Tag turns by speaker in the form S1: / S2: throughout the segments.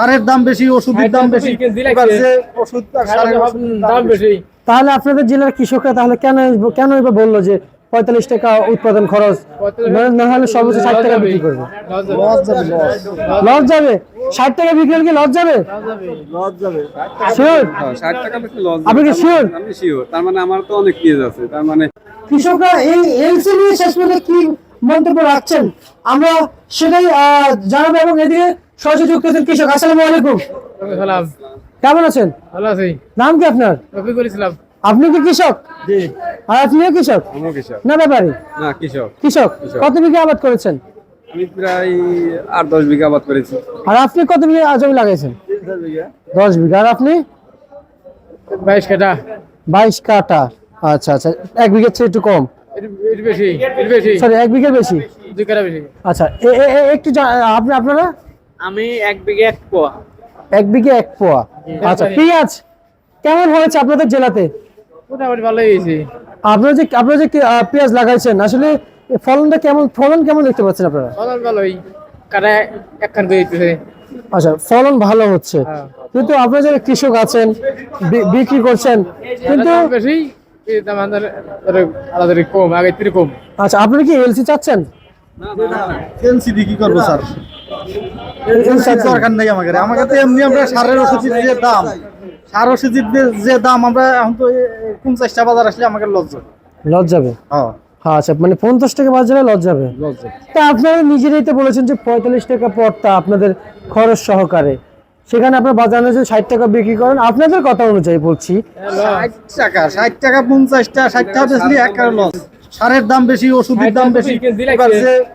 S1: সারের দাম বেশি ওষুধের দাম বেশি। ওষুধ দাম
S2: তাহলে আপনাদের জেলার কৃষকরা তাহলে কেন কেন এবার বলল যে পঁয়তাল্লিশ টাকা উৎপাদন খরচ? না- হলে সর্বোচ্চ ষাট টাকা বিক্রি করবে।
S1: লস যাবে।
S2: ষাট টাকা বিক্রি হলে কি লস যাবে? শিওর?
S3: হ্যাঁ,
S2: আপনি কি?
S3: শিওর? তার মানে আমার তো অনেক পেঁয়াজ আছে। তার মানে
S2: কৃষকরা এই এলসি নিয়ে শেষ পর্যন্ত কি মন্তব্য রাখছেন? আমরা সেটাই আহ, জানাব এবং এদিকে সরাসরি যুক্ত আছেন কৃষক আসসালামু আলাইকুম।
S4: সালাম।
S2: কেমন আছেন?
S4: ভালো আছি।
S2: নাম কি আপনার?
S4: রফিকুল ইসলাম।
S2: আপনি কি কৃষক? আর আপনিও কৃষক?
S3: আমিও কৃষক।
S2: না ব্যাপারী?
S3: না কৃষক।
S2: কৃষক? কত বিঘা আবাদ করেছেন?
S3: আমি প্রায় আট দশ বিঘা আবাদ করেছি।
S2: আর আপনি কত বিঘা জমি লাগাইছেন? দশ বিঘা। আর আপনি?
S4: বাইশ কাটা
S2: বাইশ কাটা আচ্ছা আচ্ছা। এক বিঘার চেয়ে একটু কম।
S4: এর বেশি এর বেশি।
S2: সরি এক বিঘার বেশি?
S4: দুই কাটা বেশি।
S2: আচ্ছা একটু আপনি আপনারা?
S4: আমি এক বিঘে এক পোয়া।
S2: এক বিঘে এক পোয়া। আচ্ছা পেঁয়াজ কেমন হয়েছে আপনাদের জেলাতে?
S4: মোটামুটি ভালোই হয়েছে।
S2: আপনারা যে আপনারা যে কি- পেঁয়াজ লাগাইছেন আসলে ফলনটা কেমন ফলন কেমন দেখতে পাচ্ছেন আপনারা?
S4: ফলন ভালোই। করে দিতেছে।
S2: আচ্ছা ফলন ভালো হচ্ছে।
S4: হ্যাঁ।
S2: কিন্তু আপনারা যারা কৃষক আছেন বিক্রি করছেন কিন্তু
S4: বেশি
S2: আচ্ছা আপনারা কি এলসি চাচ্ছেন?
S1: এনসিডি কি করব স্যার।
S2: LC
S1: দরকার নেই আমাদের। আমাকে তো এমনি আমরা সারের ওষুধের যে দাম সার ওষুধের যে- যে দাম আমরা এখন তো পঞ্চাশটা বাজার আসলে আমাকে লস যাবে।
S2: লজ যাবে?
S1: হ্যাঁ।
S2: হ্যাঁ আচ্ছা মানে পঞ্চাশ টাকা বাজারে
S1: লস যাবে?
S2: তা আপনারা নিজেরাই তো বলেছেন যে পঁয়তাল্লিশ টাকা পড়তা আপনাদের খরচ সহকারে। সেখানে আপনার বাজারে যে ষাট টাকা বিক্রি করেন আপনাদের কথা অনুযায়ী বলছি।
S1: ষাট টাকা ষাট টাকা পঞ্চাশটা ষাট টাকা বেশি একার লস। সারের দাম বেশি ওষুধের দাম বেশি।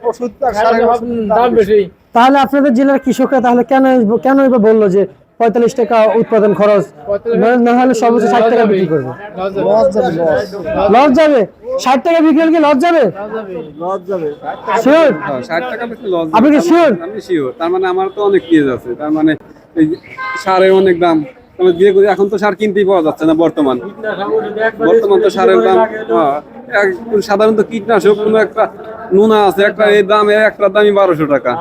S1: ওষুধ ওষুধের
S4: দাম বেশি।
S2: তাহলে আপনাদের জেলার কৃষকরা তাহলে কেন কেন এবার বলল যে পঁয়তাল্লিশ টাকা উৎপাদন খরচ? না- হলে সর্বোচ্চ ষাট টাকা বিক্রি করবে।
S1: লস যাবে। Loss
S2: loss. যাবে? ষাট টাকা বিক্রি হলে কি লস যাবে? শিওর
S3: হ্যাঁ,
S2: আপনি কি
S3: শিওর তার মানে আমার তো অনেক পেঁয়াজ আছে। তার মানে এই সারের অনেক দাম। দিয়ে এখন তো সার কিনতেই পাওয়া যাচ্ছে না বর্তমান। বর্তমান তো সারের দাম হ্যাঁ, সাধারণত কীটনাশক কোনো একটা নুনা আছে একটা এই দাম একটা দামই বারোশো টাকা।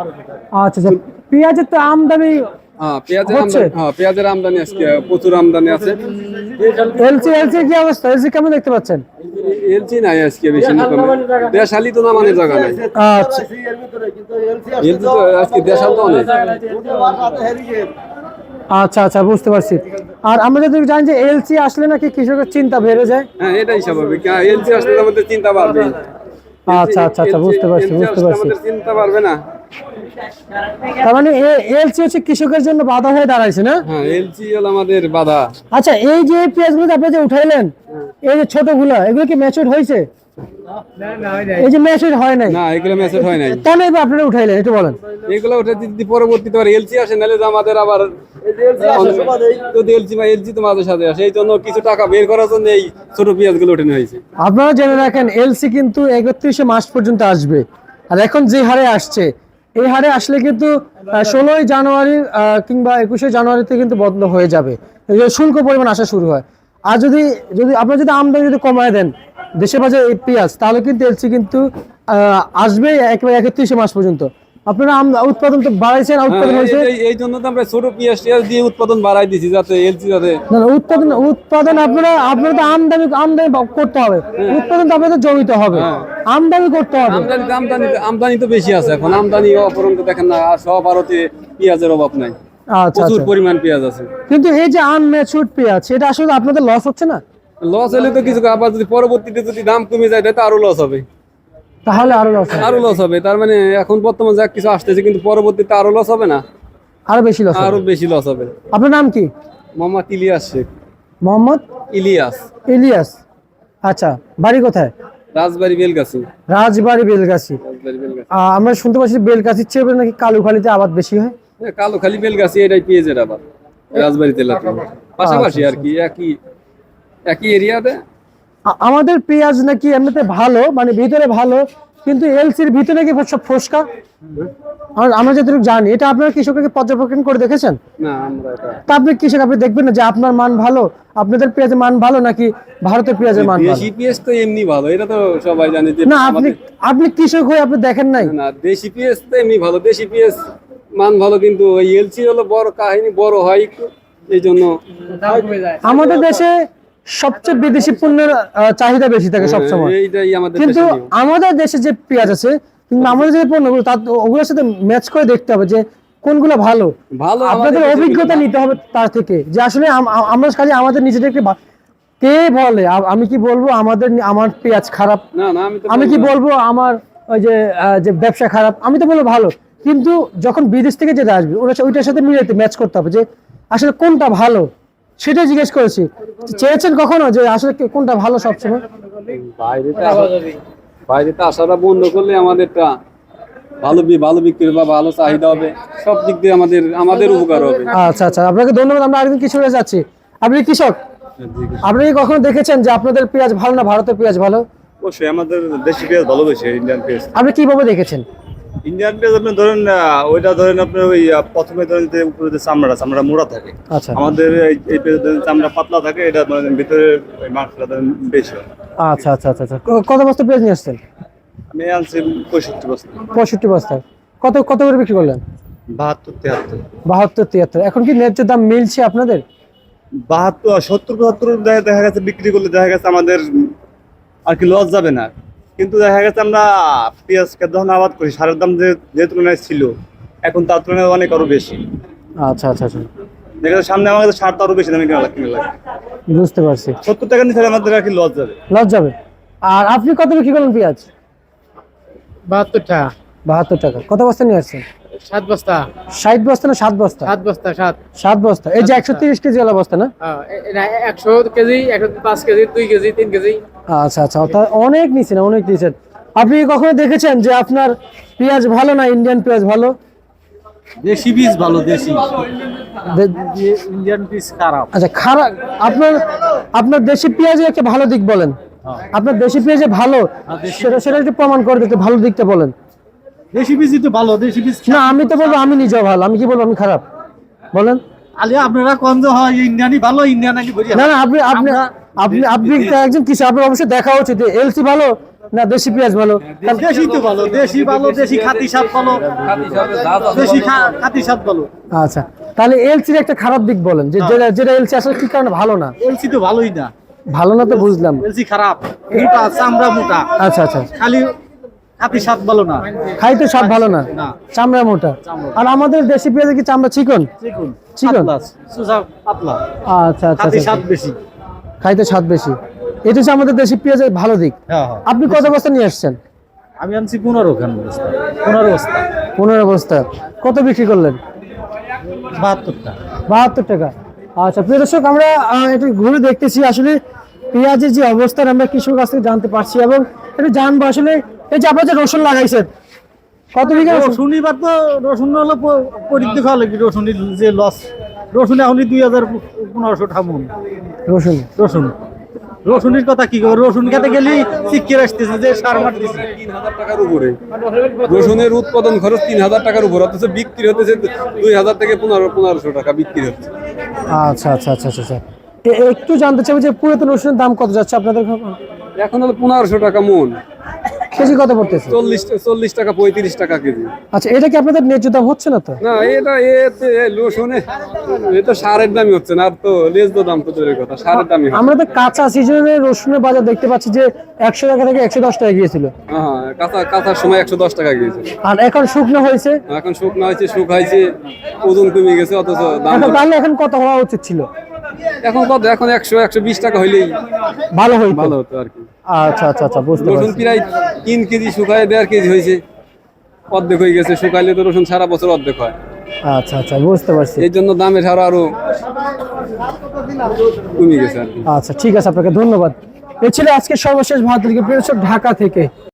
S2: আচ্ছা আচ্ছা। পেঁয়াজের তো আমদানি
S3: হ্যাঁ পেঁয়াজের আমদানি হ্যাঁ পেঁয়াজের আমদানি আজকে প্রচুর আমদানি আছে।
S2: এলসি এলসি কি অবস্থা? এলসি কেমন দেখতে পাচ্ছেন?
S3: নাই আজকে বেশি দেশালি তো না মানে জায়গা নাই।
S2: আচ্ছা।
S3: তো আজকে দেশাল তো অনেক।
S2: আচ্ছা আচ্ছা বুঝতে পারছি। আর আমরা যদি জানি যে এলসি আসলে নাকি কৃষকের চিন্তা বেড়ে যায়?
S3: হ্যাঁ এটাই স্বাভাবিক। হ্যাঁ এলচি আসলে আমাদের চিন্তা বাড়বে।
S2: আচ্ছা আচ্ছা আচ্ছা বুঝতে পারছি বুঝতে পারছি।
S3: আমাদের চিন্তা পারবে না।
S2: তার মানে এলসি হচ্ছে কৃষকের জন্য বাধা হয়ে দাঁড়াইছে না?
S3: হ্যাঁ এলচি হলো আমাদের বাধা।
S2: আচ্ছা এই যে পেঁয়াজগুলো আপনি যে উঠাইলেন এই যে ছোটগুলো এগুলো কি ম্যাচুর হয়েছে? এই যে ম্যাচুর হয় নাই।
S3: না এগুলো মেসেজ হয় নাই।
S2: কেন এবার আপনারা উঠাইলেন? একটু বলেন।
S3: এগুলো ওটা যদি পরবর্তীতে আবার এলচি আসে নাহলে আমাদের আবার যদি এলচি বা এলচি তো মাঝে সাথে আসে এই জন্য কিছু টাকা বের করার জন্য এই ছোট পেঁয়াজ উঠে হয়েছে।
S2: আপনারা জেনে রাখেন এলসি কিন্তু একত্রিশে মাস পর্যন্ত আসবে। আর এখন যে হারে আসছে এই হারে আসলে কিন্তু ষোলোই জানুয়ারি আহ, কিংবা একুশে জানুয়ারিতে কিন্তু বন্ধ হয়ে যাবে। শুল্ক পরিমাণ আসা শুরু হয়। আর যদি যদি আপনারা যদি আমদানি যদি কমায় দেন দেশে বাজারে এই পেঁয়াজ তাহলে কিন্তু এলসি কিন্তু আসবে একেবারে একত্রিশে মাস পর্যন্ত। আপনারা উৎপাদন তো বাড়াইছেন উৎপাদন হয়েছে।
S3: হ্যাঁ, এই- জন্য তো আমরা ছোট পেঁয়াজ টিয়াজ দিয়ে উৎপাদন বাড়াই দিছি যাতে এলচি যাতে
S2: না উৎপাদন উৎপাদন আপনারা আপনারা তো আমদানি আমদানি করতে হবে। উৎপাদন তো আপনাদের জমিতে হবে। আমদানি করতে হবে।
S3: আমদানি আমদানি আমদানি তো বেশি আছে এখন। আমদানি অপরন্ত দেখেন না সব ভারতে পেঁয়াজের অভাব নাই।
S2: আচ্ছা
S3: প্রচুর
S2: আচ্ছা।
S3: পরিমাণ পেঁয়াজ আছে।
S2: কিন্তু এই যে আনম্যাচুরড পেঁয়াজ এটা আসলে আপনাদের লস হচ্ছে না?
S3: লস হলে তো কিছু আবার যদি পরবর্তীতে যদি দাম কমে যায় তাহলে আরও লস হবে।
S2: তাহলে আরও লস
S3: আরও লস হবে তার মানে এখন বর্তমান যা কিছু আসতেছে কিন্তু পরবর্তীতে আরও লস হবে না।
S2: আরও বেশি লস
S3: আরও বেশি লস হবে।
S2: আপনার নাম কি?
S3: মোহাম্মদ ইলিয়াস শেখ।
S2: মোহাম্মদ?
S3: ইলিয়াস।
S2: ইলিয়াস। আচ্ছা বাড়ি কোথায়?
S3: রাজবাড়ি বেলগাছি।
S2: রাজবাড়ি বেলগাছি।
S3: রাজবাড়ি বেলগাছি।
S2: আহ, আমরা শুনতে পাচ্ছি বেলগাছির চেয়ে নাকি কালুখালিতে আবাদ বেশি হয়?
S3: হ্যাঁ, কালো খালি বেলগাছি এটাই পেঁয়াজের আবার রাজবাড়ি তেলাতে পাশাপাশি আর কি একই একই এরিয়াতে?
S2: আমাদের পেঁয়াজ নাকি এমনিতে ভালো মানে ভিতরে ভালো কিন্তু এলসির ভিতরে নাকি সব ফসকা? আর- আমরা যতটুকু জানি এটা আপনারা কৃষককে পর্যবেক্ষণ করে দেখেছেন?
S3: না আমরা এটা
S2: তা আপনি কৃষক আপনি দেখবেন না যে আপনার মান ভালো? আপনাদের পেঁয়াজের মান ভালো নাকি ভারতের পেঁয়াজের মান ভালো?
S3: দেশি পেঁয়াজ তো এমনি ভালো এটা তো সবাই জানে যে
S2: না আপনি আপনি কৃষক হয়ে আপনি দেখেন নাই?
S3: না দেশি পেঁয়াজ তো এমনি ভালো দেশি পেঁয়াজ মান ভালো কিন্তু ওই এলসি হলো বড় কাহিনী বড় হয় একটু এই জন্য
S4: দাম কমে যায়।
S2: আমাদের দেশে সবচেয়ে বিদেশি পণ্যের চাহিদা বেশি থাকে সবসময়। কিন্তু আমাদের দেশে যে পেঁয়াজ আছে কিন্তু আমাদের যে পণ্যগুলো তার ওগুলোর সাথে ম্যাচ করে দেখতে হবে যে কোনগুলো ভালো।
S3: ভালো
S2: আপনাদের অভিজ্ঞতা নিতে হবে তার থেকে যে আসলে আম- আম- আমরা খালি আমাদের নিজেদেরকে কে বলে? আমি কি বলব আমাদের আমার পেঁয়াজ খারাপ?
S3: আমি
S2: কি
S3: বলব
S2: আমার ওই যে যে ব্যবসা খারাপ? আমি তো বলব ভালো। কিন্তু যখন বিদেশ থেকে যেটা আসবে ওটা ওইটার সাথে মিলাতে ম্যাচ করতে হবে যে আসলে কোনটা ভালো? সেটা জিজ্ঞেস করেছি। চেয়েছেন কখনো যে আসলে কে- কোনটা ভালো সবসময়?
S3: বাইরেতে আসা- বাইরেতে আসাটা বন্ধ করলে আমাদেরটা ভালো ভালো বিক্রি বা ভালো চাহিদা হবে। সব দিক দিয়ে আমাদের আমাদের উপকার হবে।
S2: আচ্ছা আচ্ছা। আপনাকে ধন্যবাদ। আমরা আরেকদিন কৃষকের যাচ্ছি। আপনি কৃষক? আপনি কি কখনো দেখেছেন যে আপনাদের পেঁয়াজ ভালো না ভারতের পেঁয়াজ ভালো?
S5: অবশ্যই আমাদের দেশি পেঁয়াজ ভালোবেসে ইন্ডিয়ান পেঁয়াজ।
S2: আপনি কীভাবে দেখেছেন?
S5: ইন্ডিয়ান পেঁয়াজ আপনি ধরেন ওইটা ধরেন আপনি ওই প্রথমে ধরেন যে উপরে যে চামড়া চামড়া মোড়া থাকে।
S2: আচ্ছা।
S5: আমাদের এই এই পেঁয়াজ ধরেন চামড়া পাতলা থাকে এটা মানে ভিতরে ওই মাংসটা ধরেন বেশি হয়।
S2: আচ্ছা আচ্ছা আচ্ছা আচ্ছা। কত বস্তা পেঁয়াজ নিয়ে আসছেন?
S5: আমি আনছি পঁয়ষট্টি বছর
S2: পঁয়ষট্টি বস্তা। কত কত করে বিক্রি করলেন?
S5: বাহাত্তর তিয়াত্তর।
S2: বাহাত্তর তিয়াত্তর। এখন কি ন্যায্য দাম মিলছে আপনাদের?
S5: বাহাত্তর সত্তর দেখা দেখা গেছে বিক্রি করলে দেখা গেছে আমাদের আর কি লস যাবে না। কিন্তু দেখা গেছে আমরা পেঁয়াজকে যখন আবাদ করি সারের দাম যে যে তুলনায় ছিল এখন তার তুলনায় অনেক আরও বেশি।
S2: আচ্ছা আচ্ছা আচ্ছা।
S5: দেখা যাচ্ছে সামনে আমাদের সারটা আরও বেশি দামে কেনা লাগে কিনা লাগে
S2: বুঝতে পারছি।
S5: সত্তর টাকা নিচে আমাদের আর কি লস যাবে।
S2: লস যাবে। আর আপনি কত বিক্রি করলেন পেঁয়াজ?
S4: বাহাত্তর টাকা।
S2: বাহাত্তর টাকা। কত বস্তা নিয়ে আসছেন?
S4: সাত বস্তা।
S2: ষাট বস্তা না সাত বস্তা?
S4: সাত বস্তা সাত।
S2: সাত বস্তা। এই যে একশো তিরিশ কেজি ওলা বস্তা না?
S4: হ্যাঁ, একশো কেজি একশো পাঁচ কেজি দুই কেজি তিন কেজি।
S2: আচ্ছা আচ্ছা। অর্থাৎ অনেক নিছেন অনেক নিছেন আপনি কখনো দেখেছেন যে আপনার পেঁয়াজ ভালো না ইন্ডিয়ান পেঁয়াজ ভালো?
S1: দেশি বীজ ভালো দেশি। ইন্ডিয়ান বীজ খারাপ।
S2: আচ্ছা খারাপ। আপনার আপনার দেশি পেঁয়াজের একটা ভালো দিক বলেন। আপনার দেশি পেঁয়াজে ভালো সেটা সেটা একটু প্রমাণ করে দিতে ভালো দিকটা বলেন।
S1: দেশি বীজই তো ভালো দেশি বীজ
S2: না আমি তো বলব আমি নিজেও ভালো আমি কি বলব আমি খারাপ? বলেন।
S1: আলে আপনারা কোন যে হয় ইন্ডিয়ানই ভালো ইন্ডিয়ান নাকি বুঝি
S2: না না আপনি আপনি আপনি আপনি একজন কৃষক আপনার অবশ্যই দেখা উচিত এলসি ভালো না দেশি পেঁয়াজ ভালো?
S1: দেশি তো ভালো দেশি ভালো দেশি খাতি সাপ ভালো। দেশি খাতি সাপ ভালো।
S2: আচ্ছা তাহলে এলসির একটা খারাপ দিক বলেন যে যেটা যেটা এলসি আসলে কি কারণে ভালো না?
S1: এলসি তো ভালোই না।
S2: ভালো না তো বুঝলাম।
S1: এলসি খারাপ মোটা চামড়া মোটা।
S2: আচ্ছা আচ্ছা।
S1: খালি খাতি সাপ ভালো না।
S2: খাইতে স্বাদ ভালো না। চামড়া মোটা। আর আমাদের দেশি পেঁয়াজে কি চামড়া চিকন?
S1: চিকুন।
S2: চিকন?
S1: পাতলা।
S2: আচ্ছা আচ্ছা আচ্ছা, আচ্ছা।
S1: বেশি।
S2: খাইতে স্বাদ বেশি। এটা হচ্ছে আমাদের দেশি পেঁয়াজের ভালো দিক।
S1: হ্যাঁ হ্যাঁ।
S2: আপনি কত বস্তা নিয়ে আসছেন?
S1: আমি আনছি পনেরো খান বস্তা। পনেরো বস্তা।
S2: পনেরো বস্তা। কত বিক্রি করলেন?
S1: বাহাত্তরটা
S2: বাহাত্তর টাকা। আচ্ছা প্রিয় দর্শক আমরা একটু ঘুরে দেখতেছি আসলে পেঁয়াজের যে অবস্থান আমরা কৃষক কাছ থেকে জানতে পারছি এবং একটু জানব আসলে এই যে আপনার যে রসুন লাগাইছেন কত বিঘা
S1: এবার তো রসুন হলো প- পরিদ্ধি খাওয়া লাগবে রসুনের যে লস রসুন এখনই দুই হাজার পনেরোশো ঠামুন
S2: রসুন?
S1: রসুন। রসুনের কথা কি করব? রসুন খেতে গেলেই শিক্ষির আসতেছে যে সার মার মারতেছে।
S3: তিন হাজার টাকার উপরে। রসুনের উৎপাদন খরচ তিন হাজার টাকার উপর অথচ বিক্রি হতেছে দুই হাজার থেকে পনেরো পনেরোশো টাকা বিক্রি হচ্ছে।
S2: আচ্ছা আচ্ছা আচ্ছা আচ্ছা আচ্ছা। এ- একটু জানতে চাইব যে পুরাতন রসুনের দাম কত যাচ্ছে আপনাদের?
S3: এখন হলো পনেরোশো টাকা মন।
S2: কেজি কত পড়তেছে?
S3: চল্লিশ চল্লিশ টাকা পঁয়ত্রিশ টাকা কেজি।
S2: আচ্ছা এটা কি আপনাদের ন্যায্য দাম হচ্ছে না তো?
S3: না এটা এ তো সারের দামই হচ্ছে না আর তো দাম তো দূরের কথা সারের দামই হয়।
S2: আমরা তো কাঁচা সিজনে রসুনের বাজার দেখতে পাচ্ছি যে একশো টাকা থেকে একশো দশ টাকা গিয়েছিল।
S3: হ্যাঁ কাঁচা কাঁচার সময় একশো দশ টাকা গিয়েছে।
S2: আর এখন শুকনো হয়েছে?
S3: এখন শুকনো হয়েছে শুকাইছে ওজন কমে গেছে অথচ দাম
S2: তাহলে এখন কত হওয়া উচিত ছিল?
S3: এখন কত এখন একশো একশো বিশ টাকা হইলেই
S2: ভালো হইতো।
S3: ভালো হতো আর কি।
S2: আচ্ছা আচ্ছা আচ্ছা বুঝতে
S3: রসুন প্রায় তিন কেজি শুকায় দেড় কেজি হয়েছে। অর্ধেক হয়ে গেছে শুকাইলে তো রসুন সারা বছর অর্ধেক হয়।
S2: আচ্ছা আচ্ছা বুঝতে পারছি।
S3: এই জন্য দামের হার আরও কমে গেছে
S2: আচ্ছা ঠিক আছে আপনাকে ধন্যবাদ। এ ছিল আজকে সর্বশেষ ভারত ঢাকা থেকে।